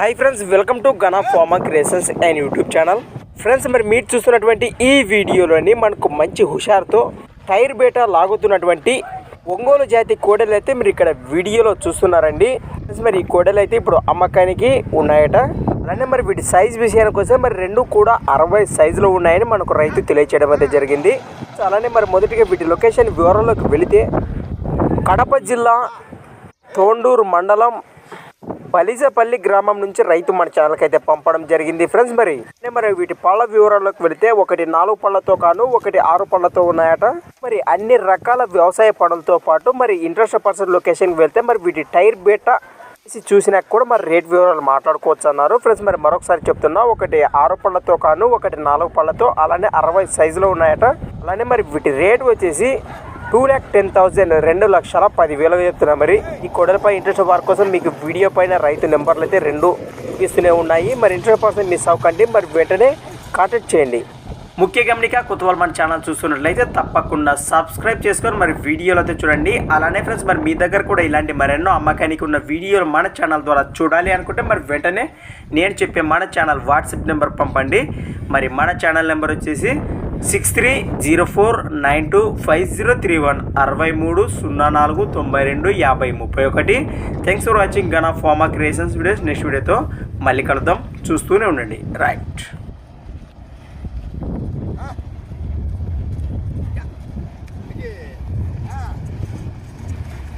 Hi friends welcome to Gana pharma creations and YouTube channel friends మరి మీరు చూస్తున్నటువంటి ఈ వీడియోలోని మనకు మంచి హుషారుతో టైర్ బేటా లాగుతున్నటువంటి ఒంగోలు జాతి కోడలు అయితే మీరు ఇక్కడ వీడియోలో చూస్తున్నారండి. ఫ్రెండ్స్ మరి ఈ కోడలు అయితే ఇప్పుడు అమ్మకానికి ఉన్నాయట. అలానే మరి వీటి సైజ్ విషయానికి వస్తే మరి రెండు కూడా అరవై సైజులో ఉన్నాయని మనకు రైతు తెలియచేయడం అయితే జరిగింది. సో అలానే మరి మొదటిగా వీటి లొకేషన్ వివరంలోకి వెళితే కడప జిల్లా తోండూరు మండలం బలిజపల్లి గ్రామం నుంచి రైతు మన ఛానల్కి అయితే పంపడం జరిగింది ఫ్రెండ్స్ మరి. అంటే మరి వీటి పళ్ళ వివరాల్లోకి వెళితే ఒకటి నాలుగు పళ్ళతో కాను ఒకటి ఆరు పళ్ళతో ఉన్నాయట. మరి అన్ని రకాల వ్యవసాయ పనులతో పాటు మరి ఇంట్రెస్ట్ పర్సన్ లొకేషన్కి వెళ్తే మరి వీటి టైర్ బేటా తీసి చూసినాక కూడా మరి రేట్ వివరాలు మాట్లాడుకోవచ్చు అన్నారు. ఫ్రెండ్స్ మరి మరొకసారి చెప్తున్నా ఒకటి ఆరు పళ్ళతో కాను ఒకటి నాలుగు పళ్ళతో అలానే అరవై సైజులో ఉన్నాయట. అలానే మరి వీటి రేట్ వచ్చేసి టూ ల్యాక్ టెన్ థౌజండ్ రెండు లక్షల పదివేలు చెప్తున్నా మరి ఈ కొడలపై ఇంట్రెస్ట్ వారి కోసం మీకు వీడియో పైన రైతు నెంబర్లు అయితే రెండు ఇస్తూనే ఉన్నాయి. మరి ఇంట్రెస్ట్ పర్సన్ మిస్ అవ్వకండి. మరి వెంటనే కాంటాక్ట్ చేయండి. ముఖ్య గమనిక కొత్త మన ఛానల్ చూస్తున్నట్లయితే తప్పకుండా సబ్స్క్రైబ్ చేసుకొని మరి వీడియోలు అయితే చూడండి. అలానే ఫ్రెండ్స్ మరి మీ దగ్గర కూడా ఇలాంటి మరెన్నో అమ్మకానికి ఉన్న వీడియోలు మన ఛానల్ ద్వారా చూడాలి అనుకుంటే మరి వెంటనే నేను చెప్పే మన ఛానల్ వాట్సాప్ నెంబర్ పంపండి. మరి మన ఛానల్ నెంబర్ వచ్చేసి six three zero four nine two five zero three one అరవై మూడు సున్నా నాలుగు తొంభై రెండు యాభై ముప్పై ఒకటి. Thanks for watching Gana pharma creations videos next వీడియోతో మళ్ళీ కలుద్దాం. చూస్తూనే ఉండండి. రైట్